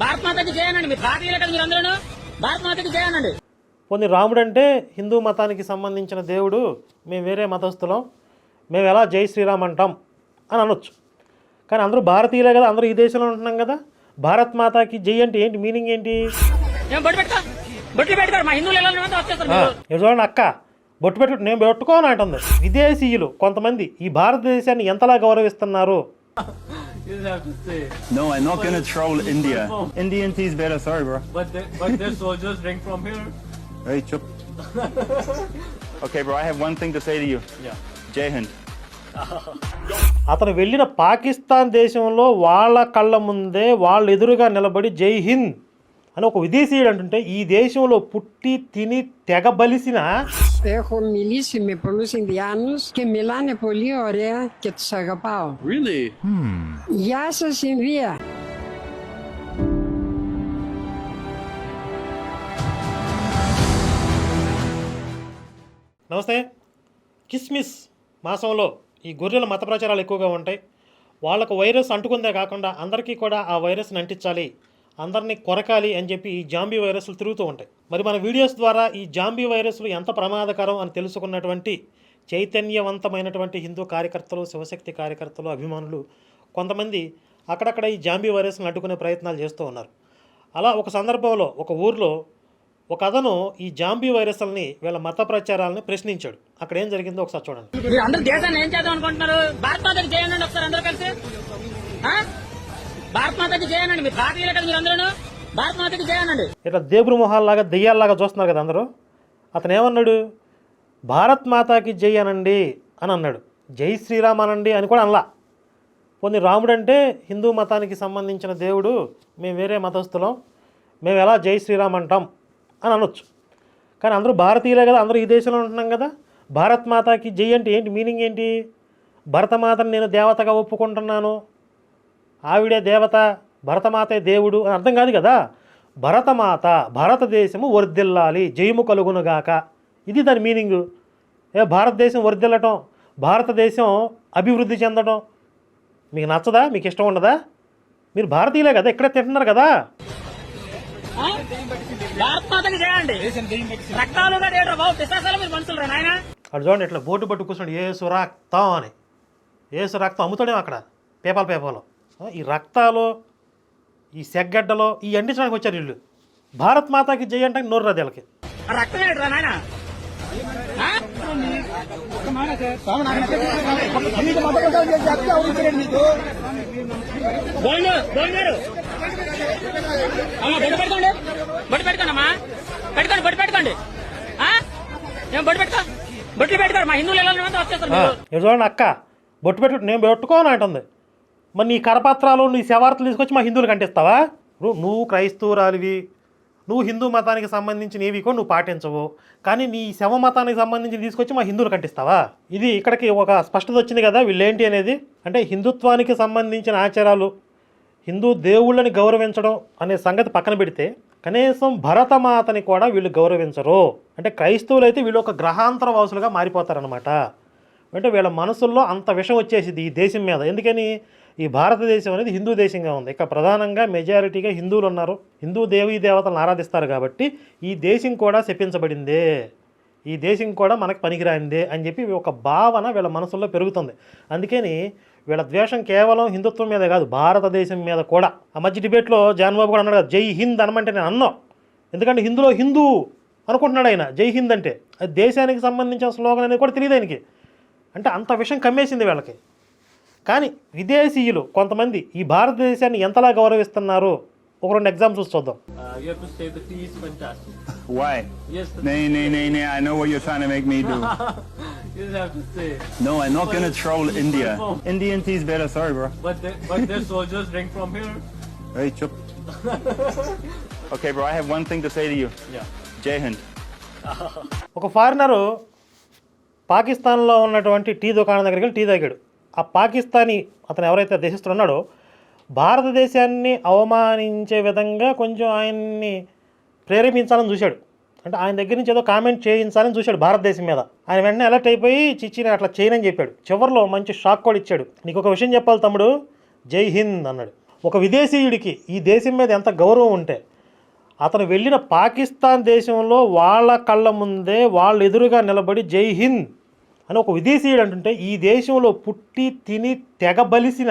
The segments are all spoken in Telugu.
భారత్ మాతకి చేయనండి మీరు భారతీయులే కదా మీరు అందరూ భారత్ మాతకి చేయనండి కొన్ని రాముడు అంటే హిందూ మతానికి సంబంధించిన దేవుడు మేము వేరే మతస్థులం మేము ఎలా జై శ్రీరామ్ అంటాం అని అనొచ్చు. కానీ అందరూ భారతీయులే కదా అందరూ ఈ దేశంలో ఉంటున్నాం కదా. భారత్ మాతాకి జై అంటే ఏంటి? మీనింగ్ ఏంటి? చూడండి అక్క బొట్టు పెట్టు నేను పెట్టుకోను అంటుంది. విదేశీయులు కొంతమంది ఈ భారతదేశాన్ని ఎంతలా గౌరవిస్తున్నారు? You didn't have to say. No, I'm not gonna troll India. Indian tea is better, sorry, bro. But they, but their soldiers drink from here. Hey, chup. okay, bro, I have one thing to say to you. Yeah. Jai Hind. అతను వెళ్ళిన పాకిస్తాన్ దేశంలో వాళ్ళ కళ్ళ ముందే వాళ్ళు ఎదురుగా నిలబడి జై హింద్ అని ఒక విదేశీయుడు అంటుంటే ఈ దేశంలో పుట్టి తిని తెగ బలిసిన Έχω μιλήσει με πολλούς Ινδιάνους και μιλάνε πολύ ωραία και τους αγαπάω. Really? Γεια σας Ινδία! నమస్తే కిస్మిస్ మాసంలో ఈ గొర్రెల మత ప్రచారాలు ఎక్కువగా ఉంటాయి వాళ్ళకు వైరస్ అంటుకుందే కాకుండా అందరికీ కూడా ఆ వైరస్ని అంటించాలి అందరినీ కొరకాలి అని చెప్పి ఈ జాంబీ వైరస్లు తిరుగుతూ ఉంటాయి. మరి మన వీడియోస్ ద్వారా ఈ జాంబీ వైరస్లు ఎంత ప్రమాదకరం అని తెలుసుకున్నటువంటి చైతన్యవంతమైనటువంటి హిందూ కార్యకర్తలు శివశక్తి కార్యకర్తలు అభిమానులు కొంతమంది అక్కడక్కడ ఈ జాంబీ వైరస్ని అడ్డుకునే ప్రయత్నాలు చేస్తూ ఉన్నారు. అలా ఒక సందర్భంలో ఒక ఊర్లో ఒక అతను ఈ జాంబీ వైరస్లని వీళ్ళ మత ప్రచారాలను ప్రశ్నించాడు. అక్కడ ఏం జరిగిందో ఒకసారి చూడండి. అందరూ దేశాన్ని ఏం చేద్దాం అనుకుంటున్నారు? భారత్ చేయండి ఒకసారి అందరూ కలిసి. మాతకి చేయనండి మీరు కదా మీరు అందరూ మాతకి చేయనండి ఇట్లా దేవుడు మొహాల్లాగా దెయ్యాల్లాగా చూస్తున్నారు కదా అందరూ. అతను ఏమన్నాడు? భారత్ మాతాకి జై అనండి అని అన్నాడు. జై శ్రీరామ్ అనండి అని కూడా అనలా. కొన్ని రాముడు అంటే హిందూ మతానికి సంబంధించిన దేవుడు మేము వేరే మతస్థులం మేము ఎలా జై శ్రీరామ్ అంటాం అని అనొచ్చు. కానీ అందరూ భారతీయులే కదా అందరూ ఈ దేశంలో ఉంటున్నాం కదా. భారత్ మాతాకి జై అంటే ఏంటి? మీనింగ్ ఏంటి? భరతమాతను నేను దేవతగా ఒప్పుకుంటున్నాను. ఆవిడే దేవత భరతమాతే దేవుడు అని అర్థం కాదు కదా? భరతమాత భారతదేశము వర్ధిల్లాలి జయము కలుగునుగాక ఇది దాని మీనింగు. ఏ భారతదేశం వర్ధిల్లటం భారతదేశం అభివృద్ధి చెందడం మీకు నచ్చదా? మీకు ఇష్టం ఉండదా? మీరు భారతీయులే కదా ఇక్కడే తింటున్నారు కదా? అక్కడ చూడండి ఇట్లా బోటు పట్టు కూర్చోండి ఏసు రక్తం అని ఏసు రక్తం అమ్ముతాడేమో అక్కడ పేపాల పేపాలో ఆ, ఈ రక్తాలు ఈ సెగ్గడ్డలో ఈ అంటించడానికి వచ్చారు వీళ్ళు. భారత్ మాతాకి జై అంటే నోరు రాదు వీళ్ళకి. బొట్టు పెట్టుకోండి. బొట్టు పెట్టుకోండి అమ్మా పెట్టుకోండి బొట్టు పెట్టుకోండి. ఆ? ఏం బొట్టు పెట్టుకో? బొట్లు పెట్టుకోరు. మా హిందువులు ఎలా వచ్చేస్తారు చూడండి అక్క బొట్టు పెట్టు నేను పెట్టుకోను అంటుంది. మరి నీ కరపత్రాలు నీ శవార్తలు తీసుకొచ్చి మా హిందువులు కంటిస్తావా? నువ్వు క్రైస్తవురాలివి. నువ్వు హిందూ మతానికి సంబంధించిన ఏవి కూడా నువ్వు పాటించవు. కానీ నీ శవ మతానికి సంబంధించి తీసుకొచ్చి మా హిందువులు కంటిస్తావా? ఇది ఇక్కడికి ఒక స్పష్టత వచ్చింది కదా వీళ్ళేంటి అనేది? అంటే హిందుత్వానికి సంబంధించిన ఆచారాలు హిందూ దేవుళ్ళని గౌరవించడం అనే సంగతి పక్కన పెడితే కనీసం భరతమాతని కూడా వీళ్ళు గౌరవించరు. అంటే క్రైస్తవులు అయితే వీళ్ళు ఒక గ్రహాంతర వాసులుగా మారిపోతారనమాట అంటే వీళ్ళ మనసుల్లో అంత విషం వచ్చేసింది ఈ దేశం మీద. ఎందుకని? ఈ భారతదేశం అనేది హిందూ దేశంగా ఉంది. ఇక ప్రధానంగా మెజారిటీగా హిందువులు ఉన్నారు. హిందూ దేవీ దేవతలను ఆరాధిస్తారు కాబట్టి ఈ దేశం కూడా శపించబడిందే. ఈ దేశం కూడా మనకు పనికిరాందే అని చెప్పి ఒక భావన వీళ్ళ మనసుల్లో పెరుగుతుంది. అందుకని వీళ్ళ ద్వేషం కేవలం హిందుత్వం మీద కాదు భారతదేశం మీద కూడా. ఆ మధ్య డిబేట్లో జాన్బాబు కూడా అన్నాడు కదా జై హింద్ అనమంటే నేను అన్నాం. ఎందుకంటే హిందులో హిందూ అనుకుంటున్నాడు ఆయన జై హింద్ అంటే. అది దేశానికి సంబంధించిన స్లోగన్ అనేది కూడా తెలియదు ఆయనకి. అంటే అంత విషయం కమ్మేసింది వీళ్ళకి. కానీ విదేశీయులు కొంతమంది ఈ భారతదేశాన్ని ఎంతలా గౌరవిస్తున్నారు ఒక రెండు ఎగ్జామ్స్ చూద్దాం Uh, to the. Why? Yes, the Nay, nay, nay, nay. I know what you're trying to make me do. you have to say. No, I'm not gonna troll India. Indian tea is better, sorry, bro. But they, but their soldiers drink from here. Hey, chup. okay, bro, I have one thing to say to you. Yeah. Jai Hind. ఒక ఫారినరు పాకిస్తాన్లో ఉన్నటువంటి టీ దుకాణం దగ్గరికి వెళ్ళి టీ తాగాడు ఆ పాకిస్తానీ అతను ఎవరైతే దేశస్తుడు ఉన్నాడో భారతదేశాన్ని అవమానించే విధంగా కొంచెం ఆయన్ని ప్రేరేపించాలని చూశాడు. అంటే ఆయన దగ్గర నుంచి ఏదో కామెంట్ చేయించాలని చూశాడు భారతదేశం మీద. ఆయన వెంటనే అలర్ట్ అయిపోయి చిచ్చి అట్లా చేయనని చెప్పాడు. చివరిలో మంచి షాక్ కూడా ఇచ్చాడు. నీకు ఒక విషయం చెప్పాలి తమ్ముడు. జై హింద్ అన్నాడు. ఒక విదేశీయుడికి ఈ దేశం మీద ఎంత గౌరవం ఉంటే అతను వెళ్ళిన పాకిస్తాన్ దేశంలో వాళ్ళ కళ్ళ ముందే వాళ్ళ ఎదురుగా నిలబడి జై హింద్ అని ఒక విదేశీయుడు అంటుంటే ఈ దేశంలో పుట్టి తిని తెగ బలిసిన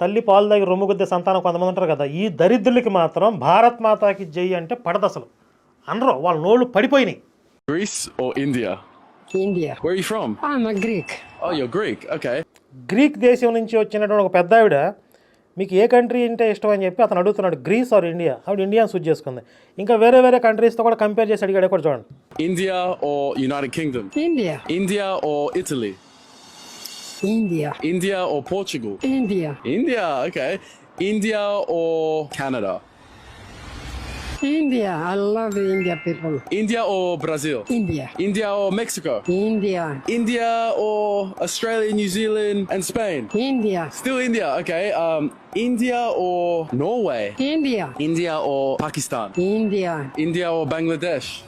తల్లి పాలు దగ్గర రొమ్ముగుద్దే సంతానం కొంతమంది ఉంటారు కదా ఈ దరిద్రులకి మాత్రం భారత్ మాతాకి జై అంటే పడదు అసలు అనరు వాళ్ళ నోళ్ళు పడిపోయినాయి Greece or India? India. Where are you from? I'm a Greek. Oh, you're Greek. Okay. Greek దేశం నుంచి వచ్చినటువంటి ఒక పెద్ద ఆవిడ మీకు ఏ కంట్రీ అంటే ఇష్టం అని చెప్పి అతను అడుగుతున్నాడు గ్రీస్ ఆర్ ఇండియా? అప్పుడు ఇండియా సూచ్ చేసుకుంది. ఇంకా వేరే వేరే కంట్రీస్తో కూడా కంపేర్ చేసి అడిగాడు కూడా చూడండి. India oh United Kingdom India India oh Italy India India oh Portugal India India okay India oh Canada India. I love the India people. India or Brazil? India. India or Mexico? India. India or Australia, New Zealand, and Spain? India. Still India. Okay. Um, India or Norway? India. India or Pakistan? India. India or Bangladesh?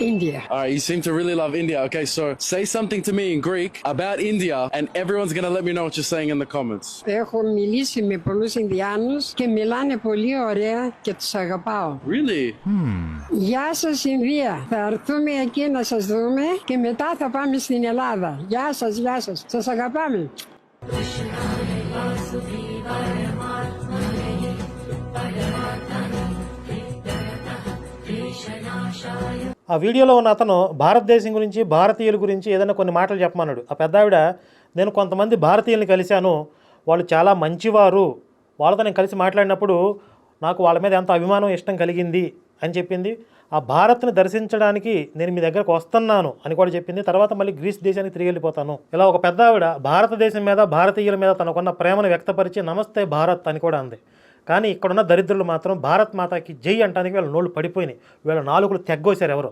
India. All right, you seem to really love India. Okay, so say something to me in Greek about India, and everyone's gonna let me know what you're saying in the comments. Έχω μιλήσει με πολλούς Ινδιάνους και μιλάνε πολύ ωραία και τους αγαπάω. Really? Γεια σας Ινδία. Θα έρθουμε εκεί να σας δούμε και μετά θα πάμε στην Ελλάδα. Γεια σας, γεια σας. Σας αγαπάμε. ఆ వీడియోలో ఉన్న అతను భారతదేశం గురించి భారతీయుల గురించి ఏదైనా కొన్ని మాటలు చెప్పమన్నాడు. ఆ పెద్ద ఆవిడ నేను కొంతమంది భారతీయుల్ని కలిశాను. వాళ్ళు చాలా మంచివారు. వాళ్ళతో నేను కలిసి మాట్లాడినప్పుడు నాకు వాళ్ళ మీద ఎంత అభిమానం ఇష్టం కలిగింది అని చెప్పింది. ఆ భారత్ని దర్శించడానికి నేను మీ దగ్గరకు వస్తున్నాను అని కూడా చెప్పింది. తర్వాత మళ్ళీ గ్రీస్ దేశానికి తిరిగి వెళ్ళిపోతాను. ఇలా ఒక పెద్ద ఆవిడ భారతదేశం మీద భారతీయుల మీద తనకున్న ప్రేమను వ్యక్తపరిచి నమస్తే భారత్ అని కూడా అంది. కానీ ఇక్కడున్న దరిద్రులు మాత్రం భారత్ మాతాకి జై అంటానికి వీళ్ళ నోళ్ళు పడిపోయినాయి. వీళ్ళ నాలుగులు తెగ్గోశారు ఎవరు.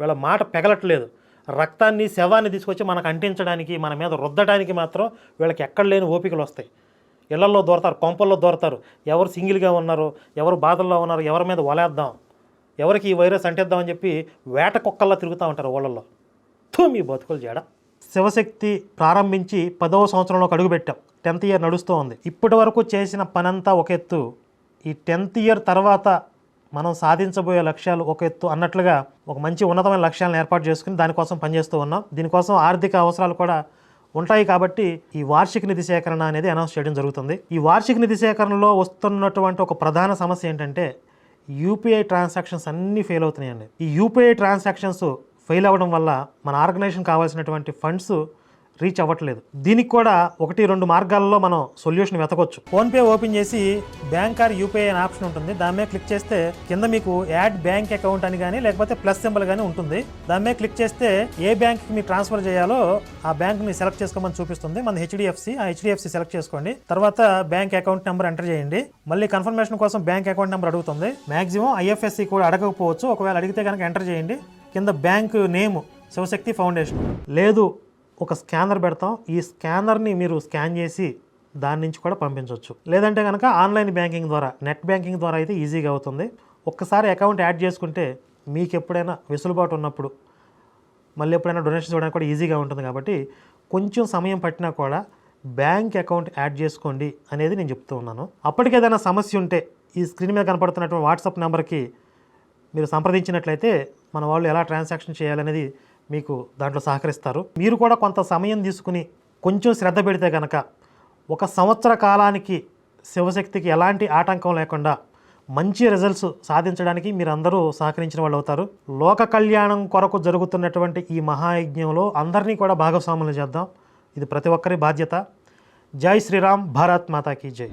వీళ్ళ మాట పెగలట్లేదు. రక్తాన్ని శవాన్ని తీసుకొచ్చి మనకు అంటించడానికి మన మీద రుద్దడానికి మాత్రం వీళ్ళకి ఎక్కడ లేని ఓపికలు వస్తాయి. ఇళ్ళలో దూరతారు కొంపల్లో దూరతారు. ఎవరు సింగిల్గా ఉన్నారు ఎవరు బాధల్లో ఉన్నారు ఎవరి మీద వలేద్దాం ఎవరికి ఈ వైరస్ అంటేద్దామని చెప్పి వేట కుక్కల్లా తిరుగుతూ ఉంటారు ఊళ్ళల్లో. తో మీ బతుకులు చేయడం శివశక్తి ప్రారంభించి పదవ సంవత్సరంలోకి అడుగుపెట్టాం టెన్త్ ఇయర్ నడుస్తూ ఉంది ఇప్పటి వరకు చేసిన పనంతా ఒక ఎత్తు. ఈ టెన్త్ ఇయర్ తర్వాత మనం సాధించబోయే లక్ష్యాలు ఒక ఎత్తు అన్నట్లుగా ఒక మంచి ఉన్నతమైన లక్ష్యాలను ఏర్పాటు చేసుకుని దానికోసం పనిచేస్తూ ఉన్నాం. దీనికోసం ఆర్థిక అవసరాలు కూడా ఉంటాయి కాబట్టి ఈ వార్షిక నిధి సేకరణ అనేది అనౌన్స్ చేయడం జరుగుతుంది. ఈ వార్షిక నిధి సేకరణలో వస్తున్నటువంటి ఒక ప్రధాన సమస్య ఏంటంటే యూపీఐ ట్రాన్సాక్షన్స్ అన్నీ ఫెయిల్ అవుతున్నాయండి. ఈ యూపీఐ ట్రాన్సాక్షన్స్ ఫెయిల్ అవ్వడం వల్ల మన ఆర్గనైజేషన్ కావాల్సినటువంటి ఫండ్స్ రీచ్ అవ్వట్లేదు. దీనికి కూడా ఒకటి రెండు మార్గాల్లో మనం సొల్యూషన్ వెతకొచ్చు. ఫోన్పే ఓపెన్ చేసి బ్యాంక్ ఆర్ యూపీఐ అనే ఆప్షన్ ఉంటుంది. దాని మీద క్లిక్ చేస్తే కింద మీకు యాడ్ బ్యాంక్ అకౌంట్ అని కానీ లేకపోతే ప్లస్ సింబల్ కానీ ఉంటుంది. దాని మీద క్లిక్ చేస్తే ఏ బ్యాంక్కి మీరు ట్రాన్స్ఫర్ చేయాలో ఆ బ్యాంక్ని సెలెక్ట్ చేసుకోమని చూపిస్తుంది. మన హెచ్డిఎఫ్సి ఆ హెచ్డిఎఫ్సి సెలెక్ట్ చేసుకోండి. తర్వాత బ్యాంక్ అకౌంట్ నెంబర్ ఎంటర్ చేయండి. మళ్ళీ కన్ఫర్మేషన్ కోసం బ్యాంక్ అకౌంట్ నెంబర్ అడుగుతుంది. మాక్సిమం ఐఎఫ్ఎస్సి కూడా అడగకపోవచ్చు. ఒకవేళ అడిగితే కనుక ఎంటర్ చేయండి. కింద బ్యాంక్ నేమ్ శివశక్తి ఫౌండేషన్. లేదు ఒక స్కానర్ పెడతాం. ఈ స్కానర్ని మీరు స్కాన్ చేసి దాని నుంచి కూడా పంపించవచ్చు. లేదంటే కనుక ఆన్లైన్ బ్యాంకింగ్ ద్వారా నెట్ బ్యాంకింగ్ ద్వారా అయితే ఈజీగా అవుతుంది. ఒక్కసారి అకౌంట్ యాడ్ చేసుకుంటే మీకు ఎప్పుడైనా వెసులుబాటు ఉన్నప్పుడు మళ్ళీ ఎప్పుడైనా డొనేషన్స్ ఇవ్వడానికి కూడా ఈజీగా ఉంటుంది కాబట్టి కొంచెం సమయం పట్టినా కూడా బ్యాంక్ అకౌంట్ యాడ్ చేసుకోండి అనేది నేను చెప్తూ ఉన్నాను. అప్పటికేదైనా సమస్య ఉంటే ఈ స్క్రీన్ మీద కనపడుతున్నటువంటి వాట్సాప్ నెంబర్కి మీరు సంప్రదించినట్లయితే మన వాళ్ళు ఎలా ట్రాన్సాక్షన్ చేయాలనేది మీకు దాంట్లో సహకరిస్తారు. మీరు కూడా కొంత సమయం తీసుకుని కొంచెం శ్రద్ధ పెడితే కనుక ఒక సంవత్సర కాలానికి శివశక్తికి ఎలాంటి ఆటంకం లేకుండా మంచి రిజల్ట్స్ సాధించడానికి మీరందరూ సహకరించిన వాళ్ళు అవుతారు. లోక కళ్యాణం కొరకు జరుగుతున్నటువంటి ఈ మహాయజ్ఞంలో అందరినీ కూడా భాగస్వాములు చేద్దాం. ఇది ప్రతి ఒక్కరి బాధ్యత. జై శ్రీరామ్ భారత్ మాతాకి జై.